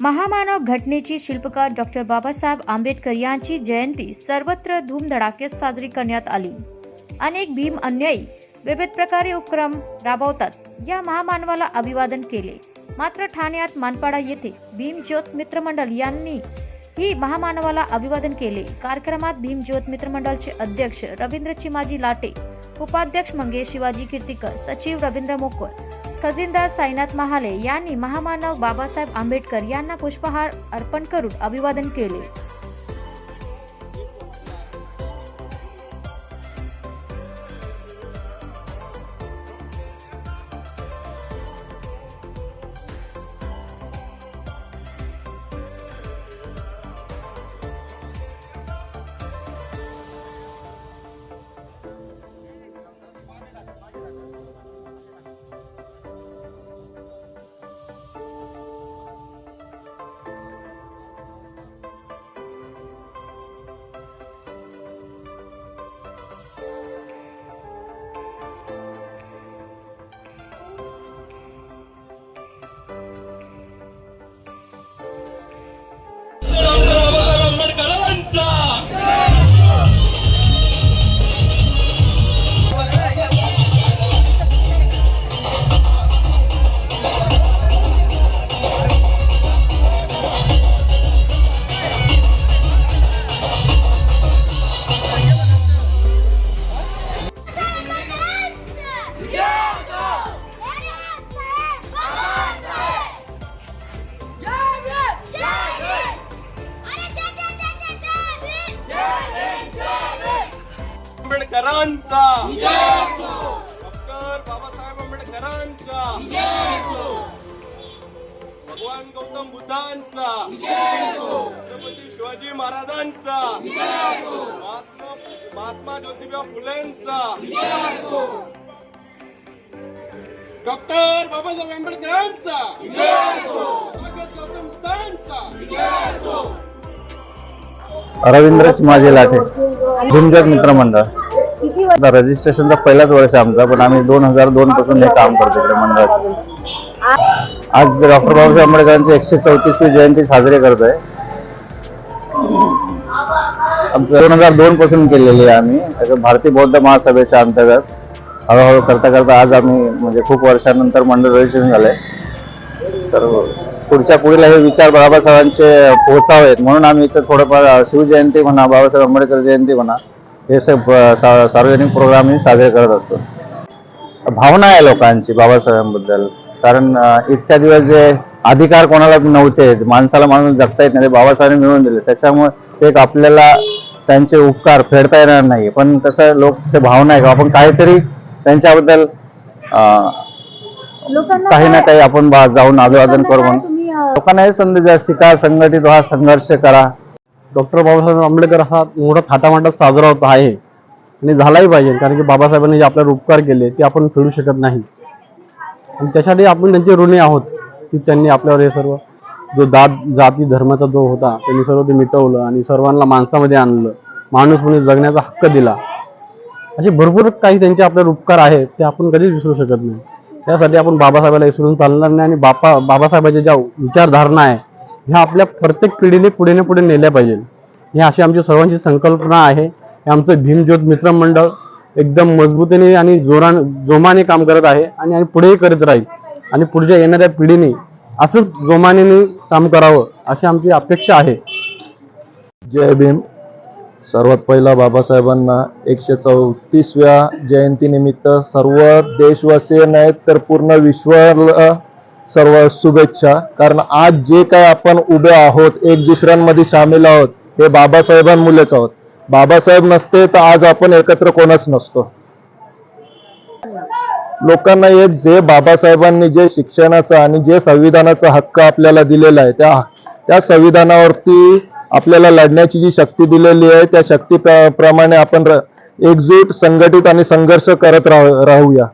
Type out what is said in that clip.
महामानव घटनेची शिल्पकार डॉक्टर बाबासाहेब आंबेडकर यांची जयंती सर्वत्र धूमधडाक्यात साजरी करण्यात आली. अनेक भीम अन्यायी विविध प्रकारे उपक्रम राबवतात. या महामानवाला अभिवादन केले. मात्र ठाण्यात मानपाडा येथे भीमज्योत मित्रमंडळ यांनी ही महामानवाला अभिवादन केले. कार्यक्रमात भीमज्योत मित्रमंडळचे अध्यक्ष रवींद्र चिमाजी लाटे उपाध्यक्ष मंगेश शिवाजी कीर्तीकर सचिव रवींद्र मोकर खजिनदार साईनाथ महाले यांनी महामानव बाबासाहेब आंबेडकर यांना पुष्पहार अर्पण करून अभिवादन केले. आंबेडकरांचा. डॉक्टर बाबासाहेब आंबेडकरांचा. भगवान गौतम बुद्धांचा. छत्रपती शिवाजी महाराजांचा. महात्मा महात्मा ज्योतिबा फुलेंचा. डॉक्टर बाबासाहेब आंबेडकरांचा. भगवान गौतम बुद्धांचा. रवींद्रच माझे लाठे भीमजग मित्रमंडळ. आता रजिस्ट्रेशनचा पहिलाच वर्ष आहे आमचा पण आम्ही दोन हजार दोन पासून हे काम करतो इकडे मंडळाचं आज डॉक्टर बाबासाहेब आंबेडकरांची एकशे चौतीसवी जयंती साजरी करतोय. दोन हजार दोन पासून केलेली आहे आम्ही. भारतीय बौद्ध महासभेच्या अंतर्गत हळूहळू करता करता आज आम्ही म्हणजे खूप वर्षानंतर मंडळ रजिस्ट्रेशन झालंय. तर पुढच्या पुढील हे विचार बाबासाहेबांचे पोहोचावेत म्हणून आम्ही इथं थोडंफार शिवजयंती म्हणा बाबासाहेब आंबेडकर जयंती म्हणा हे सब सा- सार्वजनिक प्रोग्राम हे साजरे करत असतो. भावना आहे लोकांची बाबासाहेबांबद्दल. कारण इतक्या दिवस जे अधिकार कोणाला नव्हते माणसाला माणूस जगता येत नाही ते बाबासाहेबांनी मिळवून दिले. त्याच्यामुळे ते एक आपल्याला त्यांचे उपकार फेडता येणार नाही. पण तसं लोक ते भावना आहे का? आपण काहीतरी त्यांच्याबद्दल काही ना काही आपण जाऊन अभिवादन करू म्हणून. लोकांना हे संदेश द्या, शिका संघटित व्हा संघर्ष करा. डॉक्टर बाबासाहेब आंबेडकर हा मोठा थाटामाटात साजरा होत आहे. आणि झालाही पाहिजे कारण की बाबासाहेबांनी जे आपल्यावर उपकार केले ते आपण फेडू शकत नाही. आणि त्यासाठी आपण त्यांचे ऋणी आहोत की त्यांनी आपल्यावर हे सर्व जो दात जाती धर्माचा जो होता त्यांनी सर्व ते मिटवलं आणि सर्वांना माणसामध्ये आणलं. माणूस म्हणून जगण्याचा हक्क दिला. असे भरपूर काही त्यांचे आपल्यावर उपकार आहेत ते आपण कधीच विसरू शकत नाही. त्यासाठी आपण बाबासाहेबाला विसरून चालणार नाही आणि बापा बाबासाहेबाच्या ज्या विचारधारणा आहे ह्या आपल्या प्रत्येक पिढीने पुढे ना पुढे नेल्या पाहिजे ही अशी आमची सर्वांची संकल्पना आहे. हे आमचं भीमज्योत मित्रमंडळ एकदम मजबूतीने आणि जोरान जोमाने काम करत आहे आणि आणि पुढेही करत राहील. आणि पुढच्या येणाऱ्या पिढीने असंच जोमाने काम करावं अशी आमची अपेक्षा आहे. जय भीम. सर्वात पहिला बाबासाहेबांना एकशे चौतीसव्या जयंतीनिमित्त सर्व देशवासीय नाहीत तर पूर्ण विश्वाला सर्व शुभेच्छा. कारण आज जे काय आपण उभे आहोत एक दुसऱ्यांमध्ये सामील आहोत हे बाबासाहेबांमुळेच आहोत. बाबासाहेब नसते तर आज आपण एकत्र कोणच नसतो. लोकांना हे जे बाबासाहेबांनी जे शिक्षणाचा आणि जे संविधानाचा हक्क आपल्याला दिलेला आहे त्या त्या संविधानावरती आपल्याला लढण्याची जी शक्ती दिलेली आहे त्या शक्ती प्र- प्रमाणे आपण एकजूट संघटित आणि संघर्ष करत राहू राहूया.